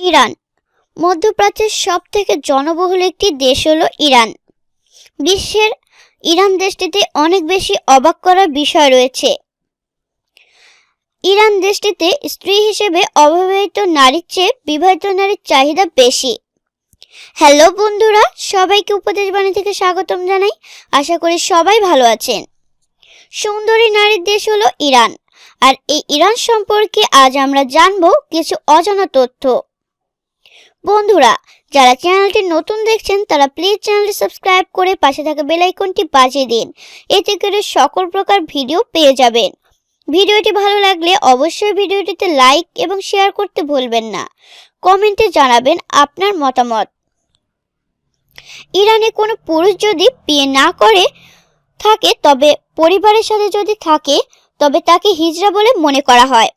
Iran. মধ্যপ্রাচ্যের সব থেকে জনবহুল একটি দেশ হলো ইরান। বিশ্বের ইরান দেশটিতে অনেক বেশি অবাক করার বিষয় রয়েছে। ইরান দেশটিতে স্ত্রী হিসেবে অবিবাহিত নারীর চেয়ে বিবাহিত নারীর চাহিদা বেশি। হ্যালো বন্ধুরা, সবাইকে উপদেশ বাণী থেকে স্বাগতম জানাই। আশা করি সবাই ভালো আছেন। সুন্দরী নারীর দেশ হলো ইরান। আর এই ইরান সম্পর্কে আজ আমরা জানব কিছু অজানা তথ্য। বন্ধুরা, যারা চ্যানেলটি নতুন দেখছেন, তারা প্লিজ চ্যানেলটি সাবস্ক্রাইব করে পাশে থাকা বেল আইকনটি বাজিয়ে দিন। এতে করে সকল প্রকার ভিডিও পেয়ে যাবেন। ভিডিওটি ভালো লাগলে অবশ্যই ভিডিওটিতে লাইক এবং শেয়ার করতে ভুলবেন না। কমেন্টে জানাবেন আপনার মতামত। ইরানে কোনো পুরুষ যদি বিয়ে না করে থাকে, তবে পরিবারের সাথে যদি থাকে, তবে তাকে হিজড়া বলে মনে করা হয়।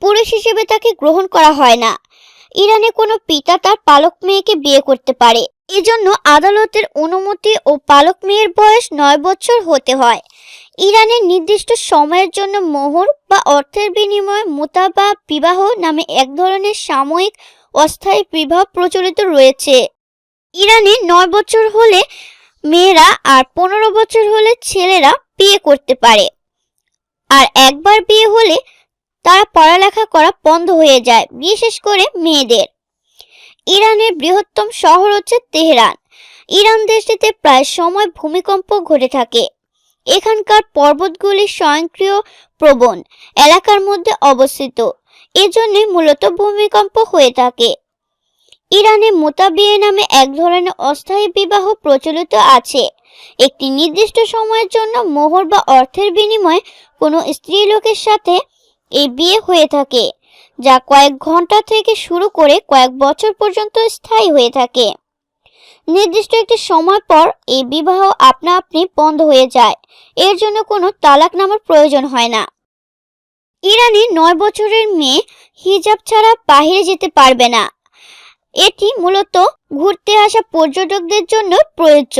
পুরুষ হিসেবে তাকে গ্রহণ করা হয় না। ইরানে কোনো পিতা তার পালক মেয়েকে বিয়ে করতে পারে। এজন্য আদালতের অনুমতি ও পালক মেয়ের বয়স নয় বছর হতে হয়। ইরানের নির্দিষ্ট সময়ের জন্য মোহর বা অর্থের বিনিময়ে মোতা বা বিবাহ নামে এক ধরনের সাময়িক অস্থায়ী বিবাহ প্রচলিত রয়েছে। ইরানে নয় বছর হলে মেয়েরা আর পনেরো বছর হলে ছেলেরা বিয়ে করতে পারে। আর একবার বিয়ে হলে তারা পড়ালেখা করা বন্ধ হয়ে যায়, বিশেষ করে মেয়েদের। ইরানের বৃহত্তম শহর হচ্ছে তেহরান। ইরান দেশটিতে প্রায় সময় ভূমিকম্প ঘটে থাকে। এখানকার পর্বতগুলি স্বয়ংক্রিয় প্রবণ এলাকার মধ্যে অবস্থিত। এজন্যই মূলত ভূমিকম্প হয়ে থাকে। ইরানে মোতাবিয়ে নামে এক ধরনের অস্থায়ী বিবাহ প্রচলিত আছে। একটি নির্দিষ্ট সময়ের জন্য মোহর বা অর্থের বিনিময়ে কোনো স্ত্রীলোকের সাথে এই বিয়ে হয়ে থাকে, যা কয়েক ঘণ্টা থেকে শুরু করে কয়েক বছর পর্যন্ত স্থায়ী হয়ে থাকে। নির্দিষ্ট একটি সময় পর এই বিবাহ আপনা আপনি বন্ধ হয়ে যায়। এর জন্য কোনো তালাক নামার প্রয়োজন হয় না। ইরানে নয় বছরের মেয়ে হিজাব ছাড়া বাহিরে যেতে পারবে না। এটি মূলত ঘুরতে আসা পর্যটকদের জন্য প্রযোজ্য।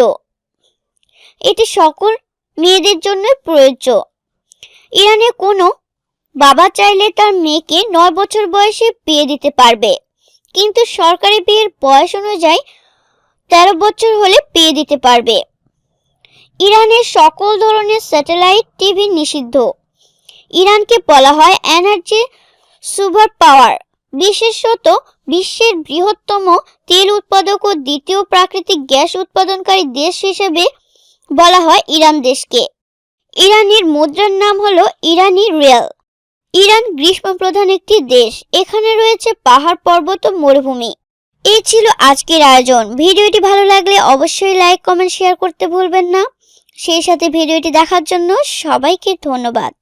এটি সকল মেয়েদের জন্য প্রযোজ্য। ইরানে কোনো বাবা চাইলে তার মেয়েকে নয় বছর বয়সে বিয়ে দিতে পারবে। কিন্তু সরকারি বিয়ের বয়স অনুযায়ী তেরো বছর হলে বিয়ে দিতে পারবে। ইরানের সকল ধরনের স্যাটেলাইট টিভি নিষিদ্ধ। ইরানকে বলা হয় এনার্জি সুপার পাওয়ার বিশেষত বিশ্বের বৃহত্তম তেল উৎপাদক ও দ্বিতীয় প্রাকৃতিক গ্যাস উৎপাদনকারী দেশ হিসেবে বলা হয় ইরান দেশকে। ইরানের মুদ্রার নাম হলো ইরানি রিয়াল। ইরান গ্রীষ্ম প্রধান একটি দেশ। এখানে রয়েছে পাহাড়, পর্বত ও মরুভূমি। এই ছিল আজকের আয়োজন। ভিডিওটি ভালো লাগলে অবশ্যই লাইক, কমেন্ট, শেয়ার করতে ভুলবেন না। সেই সাথে ভিডিওটি দেখার জন্য সবাইকে ধন্যবাদ।